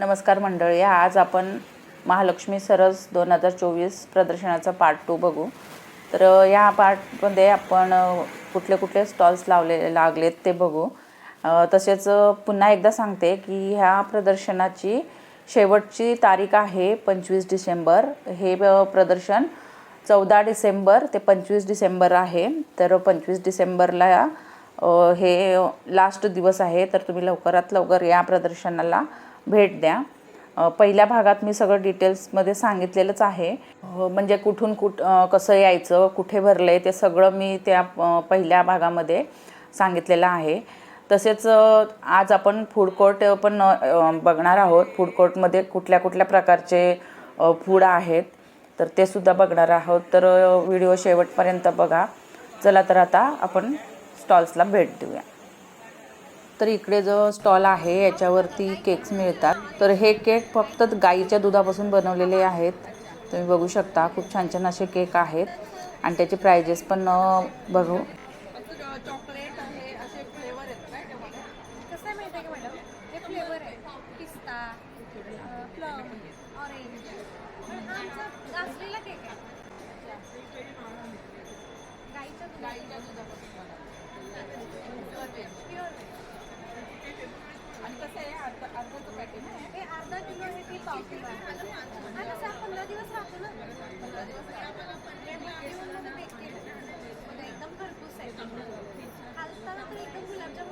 नमस्कार मंडळी आज आपण महालक्ष्मी सरस दोन हजार चोवीस प्रदर्शनाचा पार्ट टू बघू. तर या पार्टमध्ये आपण कुठले कुठले स्टॉल्स लावले लागलेत ते बघू. तसेच पुन्हा एकदा सांगते की ह्या प्रदर्शनाची शेवटची तारीख आहे पंचवीस डिसेंबर. हे प्रदर्शन चौदा डिसेंबर ते पंचवीस डिसेंबर आहे. तर पंचवीस डिसेंबरला हे लास्ट दिवस आहे. तर तुम्ही लवकरात लवकर या प्रदर्शनाला भेट द्या. पहिल्या भागात मी सगळं डिटेल्समध्ये सांगितलेलंच आहे. म्हणजे कुठून कुठ कसं यायचं कुठे भरलं आहे ते सगळं मी त्या पहिल्या भागामध्ये सांगितलेलं आहे. तसेच आज आपण फूड कोर्ट पण बघणार आहोत. फूड कोर्टमध्ये कुठल्या कुठल्या प्रकारचे फूड आहेत तर ते सुद्धा बघणार आहोत. तर व्हिडिओ शेवटपर्यंत बघा. चला तर आता आपण स्टॉल्सला भेट देऊया. तर इकडे जो स्टॉल आहे याच्यावरती केक्स मिळतात. तर हे केक फक्त गाईच्या दुधापासून बनवलेले आहेत. तुम्ही बघू शकता खूप छान छान असे केक आहेत. आणि त्याचे प्राइजेस पण बघू चॉकलेट आहे असे फ्लेवर आहेत काय त्यामध्ये कसं आहे माहिती आहे का मॅडम हे फ्लेवर आहे पिस्ता प्लम ऑरेंज पण हा आमचा गाजलेला केक आहे गाईच्या गाईच्या दुधापासून प्युअर आणि कसं आहे अर्धा अर्धाचं पॅकेट आहे हे अर्धा किलो आहे की पाव किलो आहे हा कसं आहे, पंधरा दिवस राहतो ना पंधरा दिवस हे मध्ये बेक केलं म्हणजे एकदम खरपूस आहे खालताना तर एकदम गुलाबजाम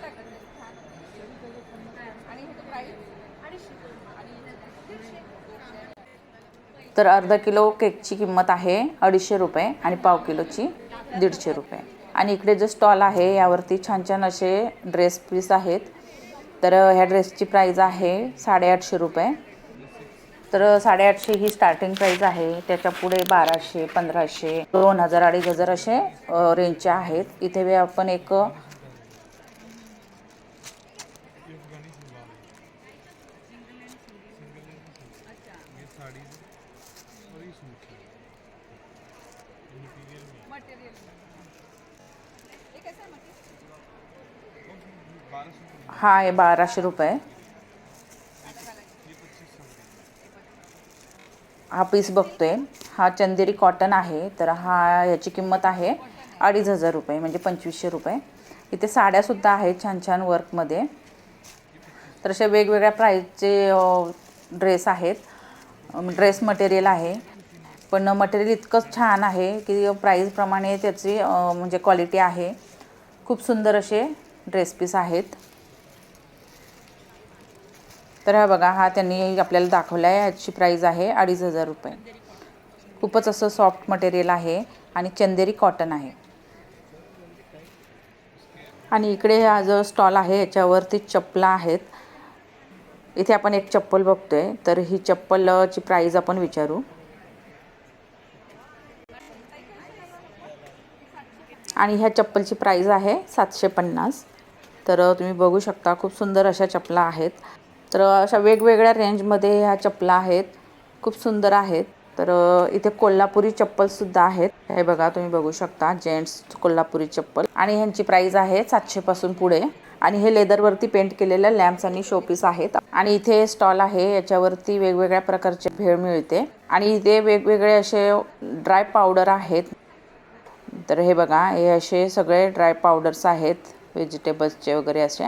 नाही छान आणि ह्याचं प्राईस अडीचशे आणि तर अर्धा किलो केकची किंमत आहे अडीचशे रुपये आणि पाव किलोची दीडशे रुपये. आणि इकडे जो स्टॉल आहे यावरती छान छान असे ड्रेस पीस आहेत. तर ह्या ड्रेसची प्राईज आहे साडेआठशे रुपये. तर साडेआठशे ही स्टार्टिंग प्राईज आहे. त्याच्या पुढे बाराशे पंधराशे दोन हजार अडीच हजार असे अ, रेंजचे आहेत. इथे आपण एक मटेरियल हे कसं आहे मटेरियल हा आहे बाराशे रुपये. हा पीस बघतोय. हा चंदेरी कॉटन आहे तर हा याची किंमत आहे अडीच हजार रुपये म्हणजे पंचवीसशे रुपये. इथे साड्यासुद्धा आहेत छान छान वर्कमध्ये तर अशा वेगवेगळ्या प्राईजचे ड्रेस आहेत. ड्रेस मटेरियल आहे. पण मटेरियल इतकंच छान आहे की प्राईजप्रमाणे त्याची म्हणजे क्वालिटी आहे. खूप सुंदर असे ड्रेस पीस आहेत. तर हा बघा हा त्यांनी आपल्याला दाखवला आहे ह्याची प्राईज आहे अडीच हजार रुपये. खूपच असं सॉफ्ट मटेरियल आहे आणि चंदेरी कॉटन आहे. आणि इकडे हा जो स्टॉल आहे याच्यावरती चपला आहेत. इथे आपण एक चप्पल बघतोय तर ही चप्पलची प्राईज आपण विचारू. आणि ह्या चप्पलची प्राईज आहे सातशे पन्नास. तर तुम्ही बघू शकता खूप सुंदर अशा चपला आहेत. तर अशा वेगवेगळ्या रेंजमध्ये ह्या चपला आहेत. खूप सुंदर आहेत. तर इथे कोल्हापुरी चप्पलसुद्धा आहेत. हे बघा तुम्ही बघू शकता जेंट्स कोल्हापुरी चप्पल. आणि ह्यांची प्राईज आहे सातशेपासून पुढे. आणि हे लेदरवरती पेंट केलेल्या लॅम्प्स आणि शोपीस आहेत. आणि इथे स्टॉल आहे याच्यावरती वेगवेगळ्या प्रकारचे भेळ मिळते. आणि इथे वेगवेगळे असे ड्राय पावडर आहेत. तर हे बघा हे असे सगळे ड्राय पावडर्स आहेत व्हेजिटेबल्सचे वगैरे असे.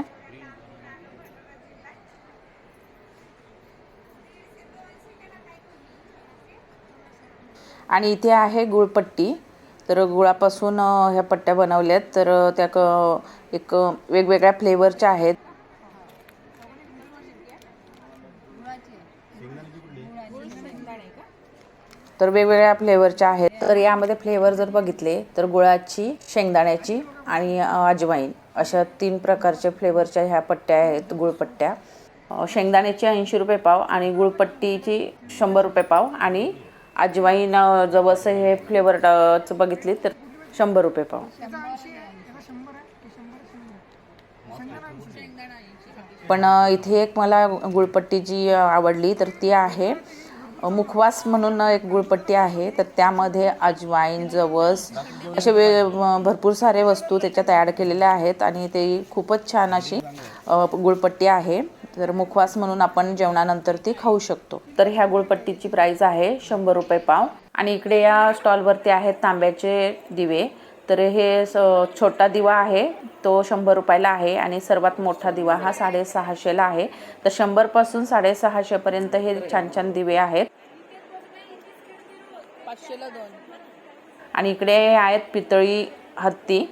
आणि इथे आहे गुळपट्टी. तर गुळापासून ह्या पट्ट्या बनवल्यात. तर त्या क एक वेगवेगळ्या फ्लेवरच्या आहेत. तर वेगवेगळ्या फ्लेवरच्या आहेत. तर यामध्ये फ्लेवर जर बघितले तर गुळाची शेंगदाण्याची आणि अजवाईन अशा तीन प्रकारच्या फ्लेवरच्या ह्या पट्ट्या आहेत गुळपट्ट्या शेंगदाण्याची ऐंशी रुपये पाव आणि गुळपट्टीची शंभर रुपये पाव आणि अजवाईन जवळचं हे फ्लेवरचं बघितली तर शंभर रुपये पाव. पण इथे एक मला गुळपट्टी जी आवडली तर ती आहे मुखवास म्हणून एक गुळपट्टी आहे तर त्यामध्ये अजवाईन जवस असे वे भरपूर सारे वस्तू त्याच्या तयार केलेल्या आहेत आणि ते खूपच छान अशी गुळपट्टी आहे. तर मुखवास म्हणून आपण जेवणानंतर ती खाऊ शकतो. तर ह्या गुळपट्टीची प्राईस आहे शंभर रुपये पाव. आणि इकडे या स्टॉलवरती आहेत तांब्याचे दिवे. तर हे स छोटा दिवा आहे तो शंभर रुपयाला आहे आणि सर्वात मोठा दिवा हा साडेसहाशेला आहे. तर शंभरपासून साडेसहाशेपर्यंत हे छान छान दिवे आहेत. पाचशेला दोन. आणि इकडे हे आहेत पितळी हत्ती.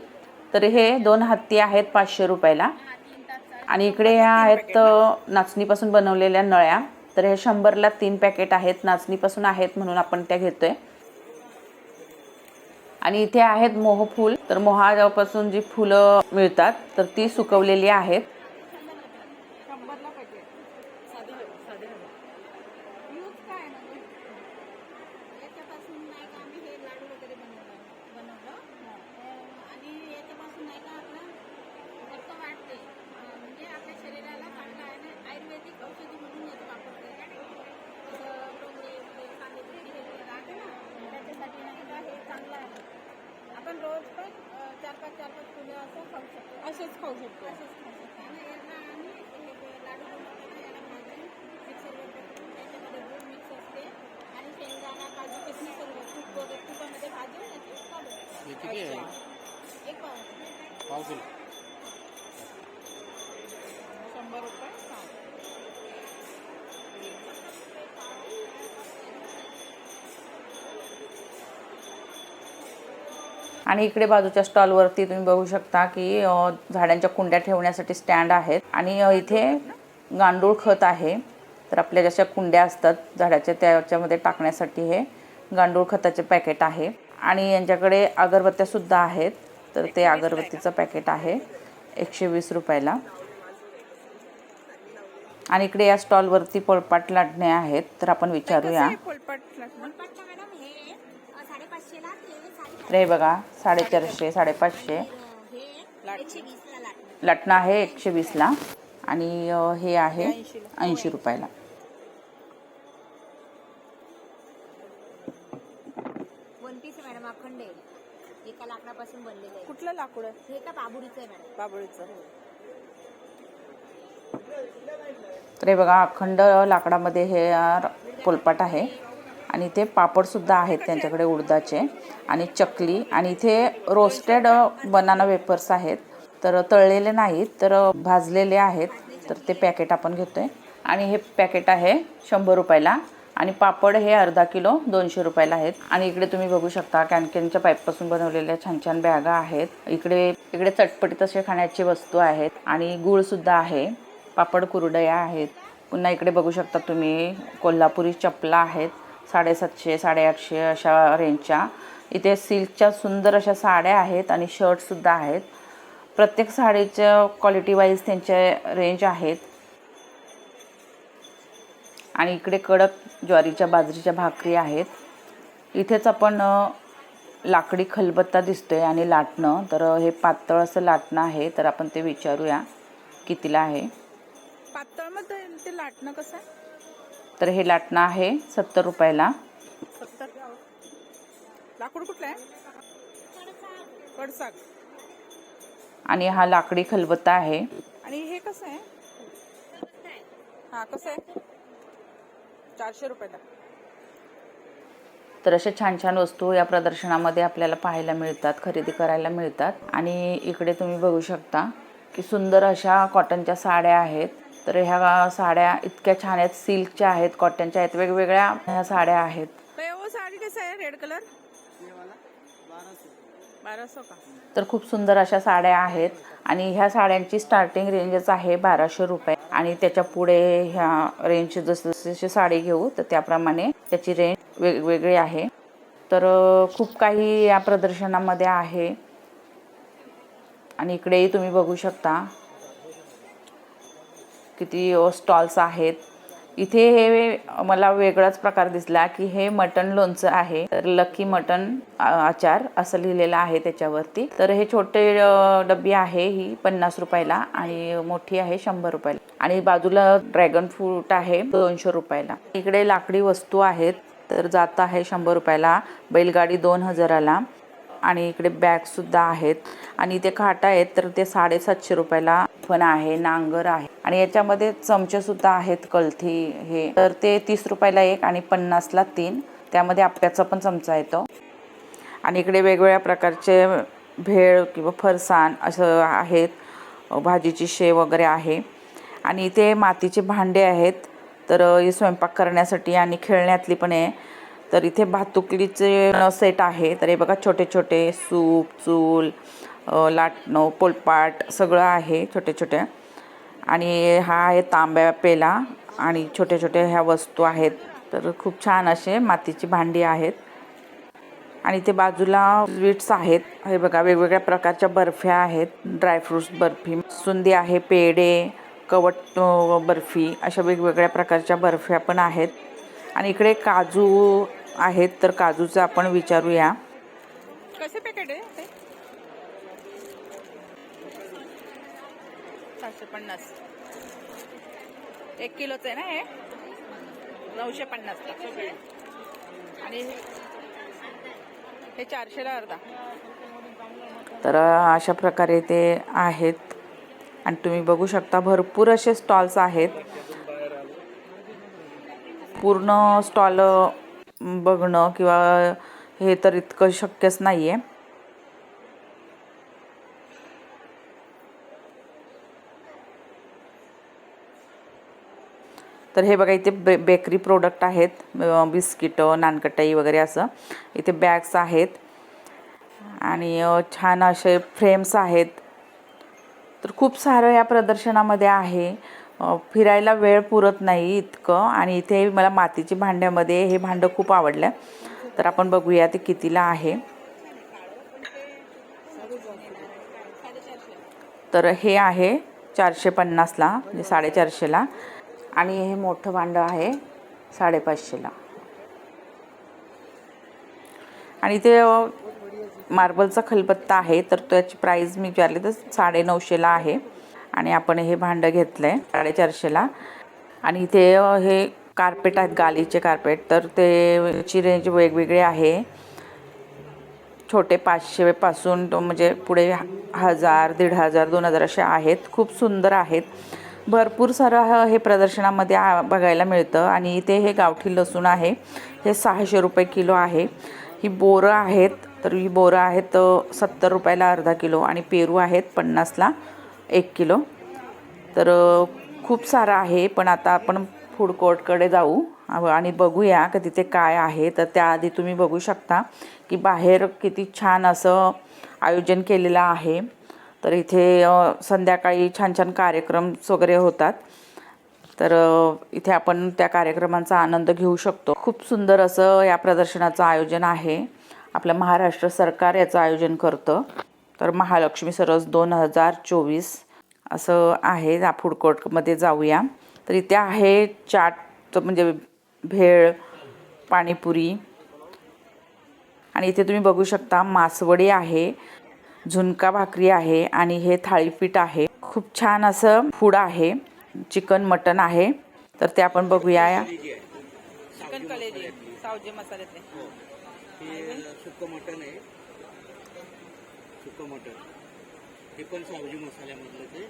तर हे दोन हत्ती आहेत पाचशे रुपयाला. आणि इकडे ह्या आहेत नाचणीपासून बनवलेल्या नळ्या. तर हे शंभरला तीन पॅकेट आहेत नाचणीपासून आहेत म्हणून आपण त्या घेतोय. आणि इथे आहेत मोहफूल. तर मोहापासून जी फुलं मिळतात तर ती सुकवलेली आहेत शंभरला पॅकेट साधे हवे साधे हवे यूज काय आहे म्हणजे याच्यापासून नाही का आम्ही हे लाडू वगैरे बनवलं बनवलं अं, आणि याच्यापासून नाही का आपलं रक्त वाढते अं, म्हणजे आपल्या शरीराला चांगलं आहे ना आयुर्वेदिक औषधी म्हणून याचं वापरते जसं डोंगरे वगैरे सांधेदुखी हे जे राहते ना त्याच्यासाठी नाही का हे चांगलं आहे आपण रोज पण अं, चार पाच चार पाच फुलं असं खाऊ शकतो असेच खाऊ शकतो असेच खाऊ शकतो आणि यांना आम्ही हे जे लाडू बनवताना याला भाजून मिक्सरवर टाकून त्याच्यामध्ये दूध मिक्स असते आणि शेंगदाणा काजू किसमिस सर्व तूप वगैरे तुपामध्ये भाजून याची काढून हे किती आहे एक पाव पाव किलो शंभर रुपये हा. आणि इकडे बाजूच्या स्टॉलवरती तुम्ही बघू शकता की झाडांच्या कुंड्या ठेवण्यासाठी स्टँड आहेत. आणि इथे गांडूळ खत आहे. तर आपल्या जशा कुंड्या असतात झाडाच्या त्याच्यामध्ये टाकण्यासाठी हे गांडूळ खताचे पॅकेट आहे. आणि यांच्याकडे अगरबत्त्यासुद्धा आहेत. तर ते अगरबत्तीचं पॅकेट आहे. एकशे वीस रुपयाला. आणि इकडे या स्टॉलवरती पोळपाट लाटणे आहेत. तर आपण विचारूया. तर हे बघा साडेचारशे साडेपाचशे. हे लटणं आहे एकशे वीसला आणि हे आहे ऐंशी रुपयाला. एका लाकडापासून बनलेलं आहे. कुठलं लाकूड हे का बाबुरीचं आहे मॅडम बाबळीचं तर हे बघा अखंड लाकडामध्ये हे पोलपाट आहे. आणि इथे पापडसुद्धा आहेत त्यांच्याकडे उडदाचे आणि चकली. आणि इथे रोस्टेड बनाना वेपर्स आहेत. तर तळलेले नाहीत तर भाजलेले आहेत. तर ते पॅकेट आपण घेतो आहे आणि हे पॅकेट आहे शंभर रुपयाला. आणि पापड हे अर्धा किलो दोनशे रुपयाला आहेत. आणि इकडे तुम्ही बघू शकता कॅनकॅनच्या पाईपपासून बनवलेल्या छान छान बॅगा आहेत. इकडे इकडे चटपटीत असे खाण्याची वस्तू आहेत. आणि गूळसुद्धा आहे. पापड कुरडया आहेत. पुन्हा इकडे बघू शकता तुम्ही कोल्हापुरी चपला आहेत. साडेसातशे साडेआठशे अशा रेंजच्या इथे सिल्कच्या सुंदर अशा साड्या आहेत आणि शर्टसुद्धा आहेत. प्रत्येक साडीच्या क्वालिटी वाईज त्यांचे रेंज आहेत. आणि इकडे कडक ज्वारीच्या बाजरीच्या भाकरी आहेत. इथेच आपण लाकडी खलबत्ता दिसतोय आणि लाटणं. तर हे पातळ असं लाटणं आहे. तर आपण ते विचारूया कितीला आहे. पातळ ते लाटणं कसं आहे? तर हे लाटणं आहे सत्तर रुपयाला. कडसाग आणि हा लाकडी खलबत्ता आहे. आणि हे कसं आहे? हा कसं आहे? चारशे रुपयाला. तर अशा छान छान वस्तू या प्रदर्शनामध्ये आपल्याला पाहायला मिळतात खरेदी करायला मिळतात. आणि इकडे तुम्ही बघू शकता की सुंदर अशा कॉटनच्या साड्या आहेत. तर ह्या साड्या इतक्या छान आहेत. सिल्कच्या आहेत कॉटनच्या आहेत वेगवेगळ्या ह्या साड्या आहेत. तर वो साडी कसं आहे? रेड कलर तर खूप सुंदर अशा साड्या आहेत. आणि ह्या साड्यांची स्टार्टिंग रेंजच आहे बाराशे रुपये. आणि त्याच्या पुढे ह्या रेंज जसं जशी साडी घेऊ तर त्याप्रमाणे त्याची रेंज वेगवेगळी आहे. तर खूप काही या प्रदर्शनामध्ये आहे. आणि इकडेही तुम्ही बघू शकता. किती स्टॉल्स आहेत. इथे हे मला वेगळाच प्रकार दिसला की हे मटन लोणचं आहे. तर लकी मटन आचार असं लिहिलेलं आहे त्याच्यावरती. तर हे छोटे अ, डबी आहे ही पन्नास रुपयाला आणि मोठी आहे शंभर रुपयाला. आणि बाजूला ड्रॅगन फ्रूट आहे दोनशे रुपयाला. इकडे लाकडी वस्तू आहेत. तर जात आहे शंभर रुपयाला. बैलगाडी दोन हजाराला. आणि इकडे बॅगसुद्धा आहेत. आणि इथे खाटा आहेत तर ते साडेसातशे रुपयाला पण आहे नांगर आहे. आणि याच्यामध्ये चमचेसुद्धा आहेत कलथी हे. तर ते तीस रुपयाला एक आणि पन्नासला तीन. त्यामध्ये आप्याचा पण चमचा येतो. आणि इकडे वेगवेगळ्या प्रकारचे भेळ किंवा फरसाण असं आहेत. भाजीची शेव वगैरे आहे. आणि इथे मातीचे भांडे आहेत. तर हे स्वयंपाक करण्यासाठी आणि खेळण्यातली पण आहे तर इथे भातुकलीचे सेट आहे. तर हे बघा छोटे छोटे सूप चूल लाटणं पोलपाट सगळं आहे छोटे छोटे आणि हा आहे तांब्या पेला आणि छोट्या छोट्या ह्या वस्तू आहेत. तर खूप छान असे मातीची भांडी आहेत. आणि ते बाजूला स्वीट्स आहेत. हे बघा वेगवेगळ्या प्रकारच्या बर्फ्या आहेत. ड्रायफ्रूट्स बर्फी सुंदी आहे पेढे कवट बर्फी अशा वेगवेगळ्या प्रकारच्या बर्फ्या पण आहेत. आणि इकडे काजू आहेत तर काजूचं आपण विचारूया. कसे पॅकेट आहे ते? सातशे पन्नास. एक किलोचं आहे ना हे? नऊशे पन्नास. आणि हे चारशेला अर्धा. तर अशा प्रकारे ते आहेत. आणि तुम्ही बघू शकता भरपूर असे स्टॉल्स आहेत. पूर्ण स्टॉल बघणं किंवा हे तर इतकं शक्यच नाही आहे तर हे बघा इथे बे बेकरी प्रोडक्ट आहेत बिस्किट बिस्किटं नानकटाई वगैरे असं. इथे बॅग्स आहेत. आणि छान असे फ्रेम्स आहेत. तर खूप सारं या प्रदर्शनामध्ये आहे. फिरायला वेळ पुरत नाही इतकं. आणि इथे मला मातीची भांड्यामध्ये हे भांडं खूप आवडलं. तर आपण बघूया ते कितीला आहे. तर हे आहे चारशे पन्नासला म्हणजे साडेचारशेला. आणि हे मोठं भांडं आहे साडेपाचशेला. आणि ते मार्बलचा खलबत्ता आहे. तर त्याची प्राईज मी विचारली तर साडेनऊशेला आहे. आणि आपण हे भांडं घेतलं आहे साडेचारशेला. आणि इथे हे कार्पेट आहेत गालीचे कार्पेट तर ते ची रेंज वेगवेगळी आहे. छोटे पाचशेपासून तो म्हणजे पुढे हजार दीड हजार दोन हजार असे आहेत. खूप सुंदर आहेत. भरपूर सारं हे प्रदर्शनामध्ये आ- बघायला मिळतं. आणि इथे हे गावठी लसूण आहे. हे सहाशे रुपये किलो आहे. ही बोरं आहेत. तर ही बोरं आहेत सत्तर रुपयाला अर्धा किलो. आणि पेरू आहेत पन्नासला. एक किलो. तर खूप सारं आहे पण आता आपण फूड कोर्टकडे जाऊ. आणि बघूया का तिथे काय आहे. तर त्याआधी तुम्ही बघू शकता की बाहेर किती छान असं आयोजन केलेलं आहे. तर इथे संध्याकाळी छान छान कार्यक्रम वगैरे होतात. तर इथे आपण त्या कार्यक्रमांचा आनंद घेऊ शकतो. खूप सुंदर असं या प्रदर्शनाचं आयोजन आहे. आपलं महाराष्ट्र सरकार याचं आयोजन करतं. तर महालक्ष्मी सरस दोन हजार चोवीस असं आहे. या फूड कोर्टमध्ये जाऊया. तर इथे आहे चाट म्हणजे भेळ पाणीपुरी. आणि इथे तुम्ही बघू शकता मासवडी आहे झुणका भाकरी आहे आणि हे थाळीपीठ आहे. खूप छान असं फूड आहे. चिकन मटन आहे. तर ते आपण बघूया. चिकन मसाल्यातले. हे. मटण आहे. सुकं मटण हे पण सावजी मसाल्यामधलं ते.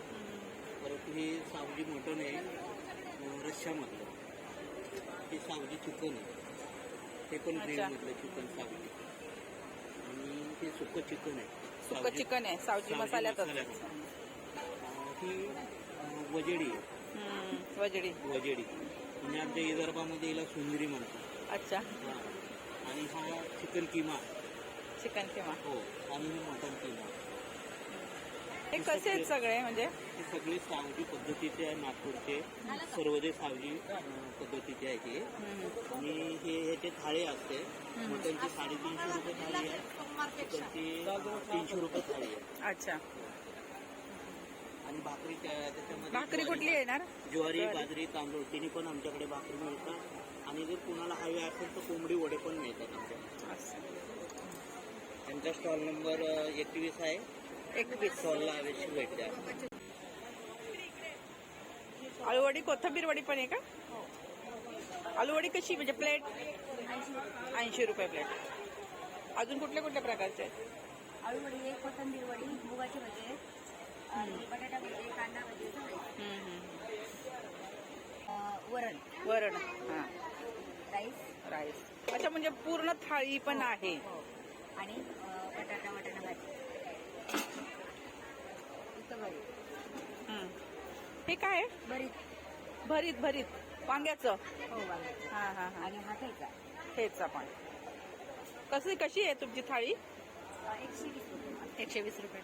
परत हे सावजी मटण आहे रश्श्यामधलं. हे सावजी चिकन आहे. ते पण ग्रेव्हीमधलं चिकन सावजी. आणि ते सुकं चिकन आहे. सुकं चिकन आहे. सावजी. अं, ही वजेडी आहे. वजडी. वजेडी. म्हणजे आमच्या विदर्भामध्ये हिला सुंदरी म्हणतात. अच्छा. हा. आणि हा चिकन किमा चिकन किमा हो आणि मटन किमा हे कसे आहेत सगळे म्हणजे? हे सगळे सावजी पद्धतीचे आहे नागपूरचे. सर्व जे सावजी पद्धतीचे आहे ते. आणि हे ह्याचे थाळी असते मटनची साडेतीनशे रुपये थाळी आहे. चिकनची तीनशे रुपये थाळी आहे. अच्छा. आणि भाकरी त्या- त्याच्यामध्ये भाकरी कुठली येणार? ज्वारी. बाजरी तांदूळ तिन्ही पण आमच्याकडे भाकरी मिळतात. आणि जर कुणाला हवे असेल तर कोंबडी वडे पण मिळतात आमच्याकडे. असं. त्यांचा स्टॉल नंबर एकवीस आहे. एकवीस. स्टॉलला अवश्य भेट द्या. आलूवडी कोथिंबीर वडी पण आहे का? आलूवडी कशी म्हणजे प्लेट ऐंशी रुपये प्लेट अजून कुठल्या कुठल्या प्रकारचे आहेत? आळू वडी आहे कोथिंबीर वडी मुगाची भजी आहे आणि बटाटा भजी कांदा भजी वरण. वरण हां. राईस. राईस. अच्छा म्हणजे पूर्ण थाळी पण आहे. आणि बटाटा वाटाणा भाजी. हे काय आहे? भरीत. भरीत भरीत. वांग्याचं? हो वांग्याचं. हां हां हां. आणि हा खायचा हेच आपण कशी कशी आहे तुमची थाळी? एकशे वीस रुपये एकशे वीस रुपये.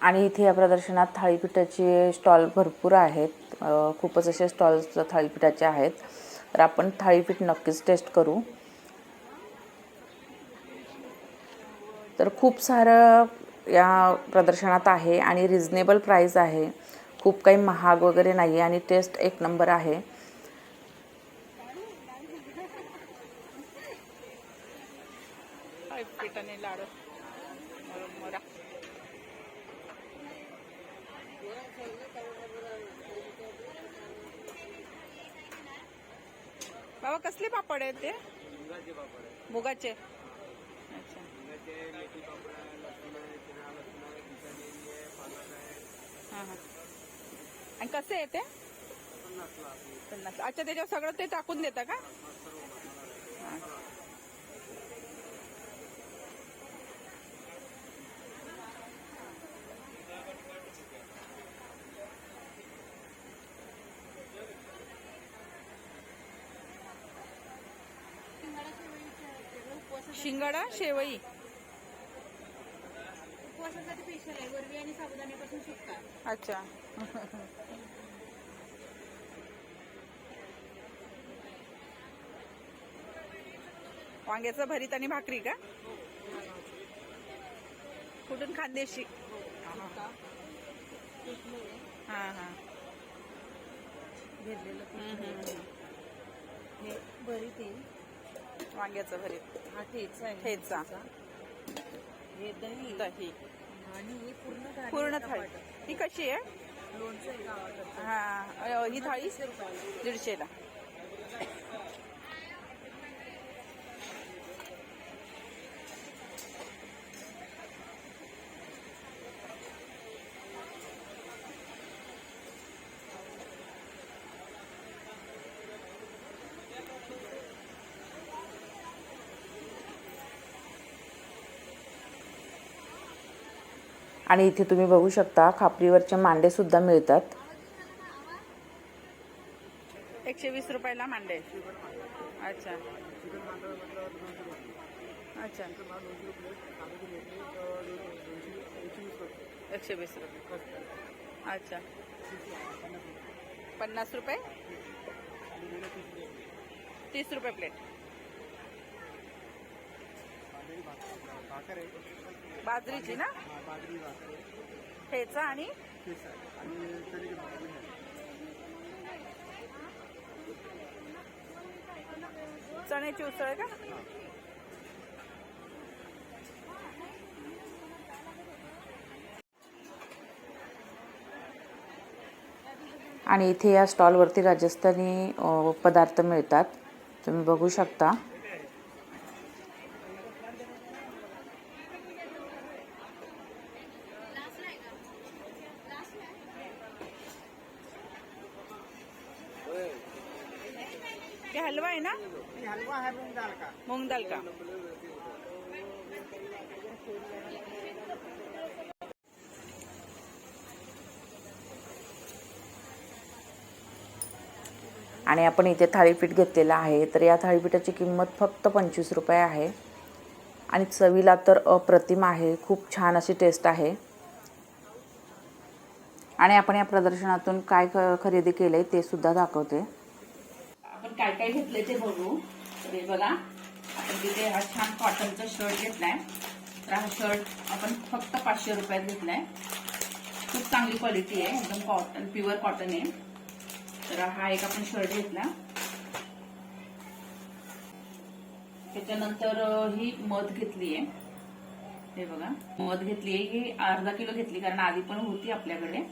आणि इथे या प्रदर्शनात थाळीपीठाचे स्टॉल भरपूर आहेत. खूपच असे स्टॉल्स थाळीपीठाचे आहेत. तर आपण थाळीपीठ नक्कीच टेस्ट करू. तर खूप सारं या प्रदर्शनात आहे आणि रिजनेबल प्राईस आहे. खूप काही महाग वगैरे नाही आहे आणि टेस्ट एक नंबर आहे पिठाने लाडू मुरमुरा बाबा कसले पापड आहेत ते मुगाचे अच्छा. हां हां. आणि कसे आहे ते? पन्नास अच्छा त्याच्यावर सगळं ते टाकून देता का? शिंगाडा शेवई. उपवासासाठी स्पेशल आहे. वरवी आणि साबुदाण्यापासून अच्छा. वांग्याचं भरीत आणि भाकरी का? कुठून खानदेशी? हा हा. घेतलेलं हम्म, हम्म, हम्म. हे भरीत आहे. वांग्याचं भरीत. हा ठेचा आहे ठेचा. हे दही. दही. आणि हे पूर्ण थाळी पूर्ण थाळी. ही कशी आहे? लोणचं आहे गावाकडचं. हा अ, ही थाळी. दीडशेला. आणि इथे तुम्ही बघू शकता खापरीवरचे मांडे सुद्धा मिळतात. एकशे वीस रुपयाला मांडे. अच्छा. अच्छा. एकशे वीस रुपये. अच्छा. पन्नास रुपये? तीस रुपये प्लेट. बाजरीची ना? ठेचा आणि? चण्याची उसळ आहे का? आणि इथे या स्टॉलवरती राजस्थानी पदार्थ मिळतात. तुम्ही बघू शकता हे हलवा आहे ना हलवा है मूंग दाल का मूंग दाल का आणि आपण इथे थाळीपीठ घेतलेलं आहे. तर या थाळीपीठाची किंमत फक्त पंचवीस रुपये आहे. आणि चवीला तर अप्रतिम आहे. खूप छान अशी टेस्ट आहे. आणि आपण या प्रदर्शनातून काय ख- खरेदी आहे ते सुद्धा दाखवते. आपण काय काय घेतलंय ते बघू. तर हे बघा. आपण तिथे हा छान कॉटनचा शर्ट घेतलाय. तर हा शर्ट आपण फक्त पाचशे रुपयात घेतलाय. खूप चांगली क्वालिटी आहे. एकदम कॉटन प्युअर कॉटन आहे. तर हा एक आपण शर्ट घेतला. त्याच्यानंतर ही मध घेतली आहे. हे बघा मध घेतली आहे. ही अर्धा किलो घेतली कारण आधी पण होती आपल्याकडे.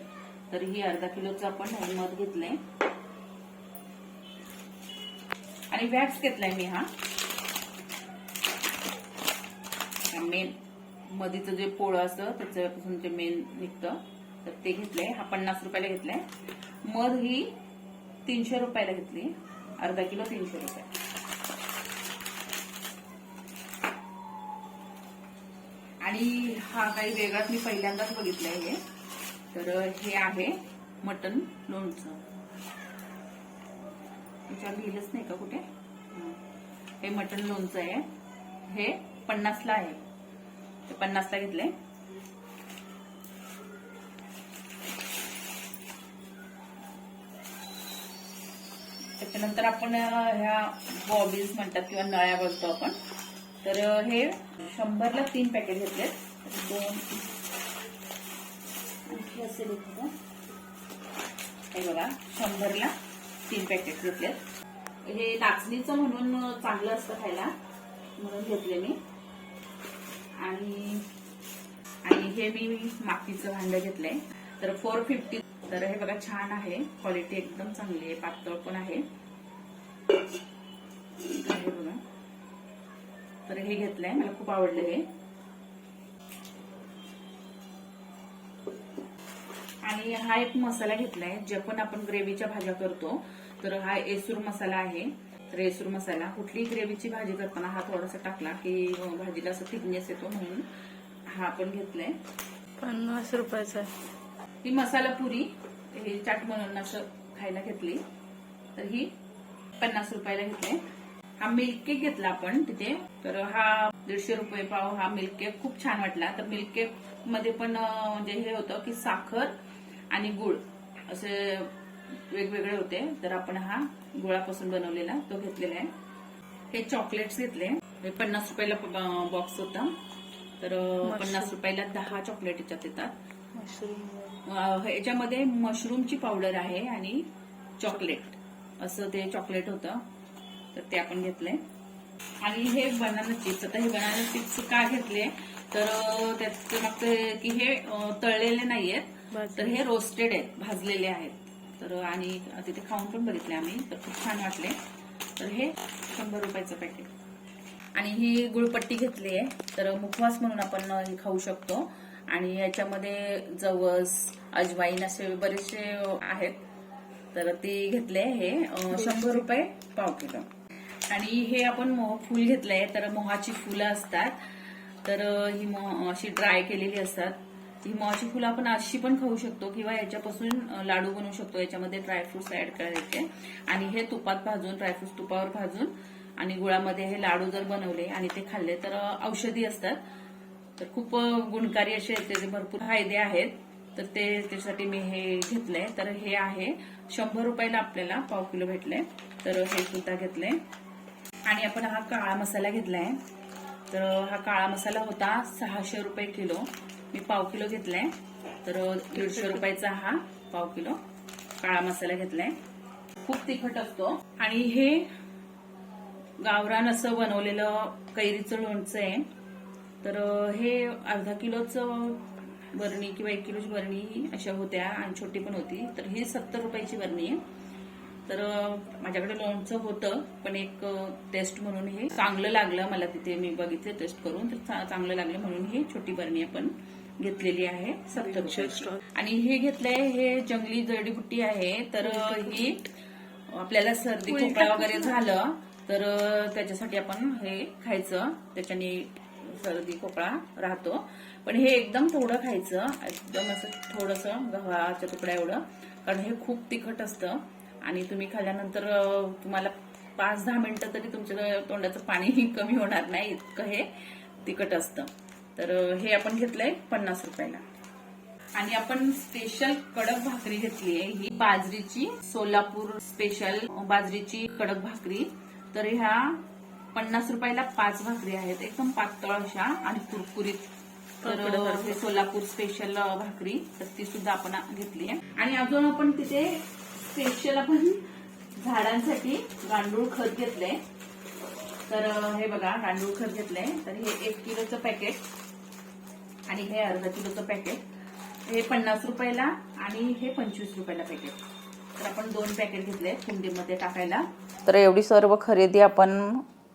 तर ही अर्धा किलोचं आपण हे मध घेतलंय. आणि वॅक्स घेतलाय मी हा. मेन मधीचं जे पोळं असतं त्याच्यापासून जे मेन निघतं तर ते घेतलंय. हा पन्नास रुपयाला घेतलाय. मध ही तीनशे रुपयाला घेतली. अर्धा किलो तीनशे रुपये. आणि हा काही वेगळाच मी पहिल्यांदाच बघितलंय हे. तर हे आहे मटन लोणचं. त्याच्यावर लिहिलंच नाही का कुठे? हे मटन लोणचं आहे. हे पन्नासला आहे. ते पन्नासला घेतलंय. त्याच्यानंतर आपण ह्या बॉबीज म्हणतात किंवा नळ्या बोलतो आपण. तर हे शंभरला तीन पॅकेट घेतले दोन आणखी असेल हे बघा शंभरला तीन पॅकेट घेतलेत. हे नाचणीचं म्हणून चांगलं असतं खायला म्हणून घेतले मी. आणि आणि हे मी मातीचं भांडं घेतलंय. तर फोर फिफ्टी तर हे बघा छान आहे. क्वालिटी एकदम चांगली आहे पातळ पण आहे. तर हे बघा. तर हे घेतलंय मला खूप आवडलं हे. आणि हा एक मसाला घेतलाय जे पण आपण ग्रेव्हीच्या भाज्या करतो तर हा एसूर मसाला आहे. तर एसूर मसाला कुठलीही ग्रेव्हीची भाजी करताना हा थोडासा टाकला की भाजीला असं थिकनेस येतो म्हणून हा आपण घेतलाय. पन्नास रुपयाचा ही मसाला पुरी ही चाट म्हणून असं खायला घेतली. तर ही पन्नास रुपयाला घेतले. हा मिल्क केक घेतला आपण तिथे. तर हा दीडशे रुपये पाव हा मिल्क केक खूप छान वाटला. तर मिल्क केकमध्ये पण म्हणजे हे होतं की साखर आणि गुळ असे वेगवेगळे होते. तर आपण हा गुळापासून बनवलेला तो घेतलेला आहे. हे चॉकलेट्स घेतले. हे पन्नास रुपयाला बॉक्स होता. तर पन्नास रुपयाला दहा चॉकलेट याच्यात येतात. मशरूम. याच्यामध्ये मशरूमची पावडर आहे आणि चॉकलेट असं ते चॉकलेट होतं. तर ते आपण घेतलंय. आणि हे बनाना चिप्स आता हे बनाना चिप्स का घेतले? तर त्याचं मागचं की हे तळलेले नाहीयेत. तर हे रोस्टेड आहेत भाजलेले आहेत. तर आणि तिथे खाऊन पण बघितले आम्ही. तर खूप छान वाटले. तर हे शंभर रुपयाचं पॅकेट आणि ही गुळपट्टी घेतली आहे. तर मुखवास म्हणून आपण हे खाऊ शकतो. आणि याच्यामध्ये जवस अजवाईन असे बरेचसे आहेत. तर ते घेतले हे शंभर रुपये पाव किलो. आणि हे आपण मोह फूल घेतलंय तर मोहाची फुलं असतात. तर ही मोह अशी ड्राय केलेली असतात. ही मोहाची फुलं आपण अशी पण खाऊ शकतो किंवा याच्यापासून लाडू बनवू शकतो. याच्यामध्ये ड्रायफ्रुट्स ऍड करायचे. आणि हे तुपात भाजून ड्रायफ्रुट्स तुपावर भाजून आणि गुळामध्ये हे लाडू जर बनवले आणि ते खाल्ले तर औषधी असतात. तर खूप गुणकारी असे त्याचे भरपूर फायदे आहेत. तर ते त्याच्यासाठी मी हे घेतलंय. तर हे आहे. शंभर रुपयाला आपल्याला पाव किलो भेटले. तर हे सुद्धा घेतलंय. आणि आपण हा काळा मसाला घेतलाय. तर हा काळा मसाला होता सहाशे रुपये किलो. मी पाव किलो घेतलाय. तर दीडशे रुपयाचा हा पाव किलो काळा मसाला घेतलाय. खूप तिखट असतो. आणि हे गावरान असं बनवलेलं कैरीचं लोणचं आहे. तर हे अर्धा किलोचं बरणी किंवा एक किलोची बरणी ही अशा होत्या आणि छोटी पण होती. तर ही सत्तर रुपयाची बरणी आहे. तर माझ्याकडे लोणचं होतं पण एक टेस्ट म्हणून हे चांगलं लागलं मला तिथे. मी बघितले टेस्ट करून तर चांगलं लागलं म्हणून ही छोटी बरणी आपण घेतलेली आहे. सत्तर आणि हे घेतलंय हे जंगली जडीबुट्टी आहे. तर ही आपल्याला सर्दी खोकला वगैरे झालं तर त्याच्यासाठी आपण हे खायचं. त्याच्याने सर्दी खोकळा राहतो. पण हे एकदम थोडं खायचं एकदम असं थोडंसं गव्हाच्या तुकड्या एवढं कारण हे खूप तिखट असतं. आणि तुम्ही खाल्ल्यानंतर तुम्हाला पाच दहा मिनिटं तरी तुमच्या तोंडाचं पाणी कमी होणार नाही इतकं हे तिखट असतं. तर हे आपण घेतलंय पन्नास रुपयाला. आणि आपण स्पेशल कडक भाकरी घेतली आहे ही बाजरीची सोलापूर स्पेशल बाजरीची कडक भाकरी. तर ह्या पन्नास रुपयाला पाच भाकरी आहेत एकदम पातळ अशा आणि कुरकुरीत. तर हे सोलापूर स्पेशल भाकरी तर ती सुद्धा आपण घेतली आहे. आणि अजून आपण तिथे स्पेशल आपण झाडांसाठी गांडूळ खत घेतलंय. तर हे बघा गांडूळ खत घेतलंय. तर हे एक किलोचं पॅकेट आणि हे अर्धा किलोचं पॅकेट हे पन्नास रुपयाला आणि हे पंचवीस रुपयाला पॅकेट तर आपण दोन पॅकेट घेतले कुंडीमध्ये टाकायला. तर एवढी सर्व खरेदी आपण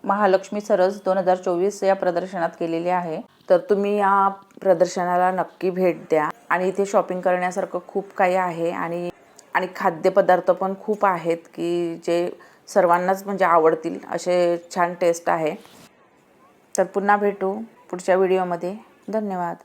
महालक्ष्मी सरस दोन हजार चोवीस या प्रदर्शनात केलेली आहे. तर तुम्ही या प्रदर्शनाला नक्की भेट द्या. आणि इथे शॉपिंग करण्यासारखं खूप काही आहे आणि आणि खाद्यपदार्थ पण खूप आहेत की जे सर्वांनाच म्हणजे आवडतील असे छान टेस्ट आहे. तर पुन्हा भेटू पुढच्या व्हिडिओमध्ये धन्यवाद.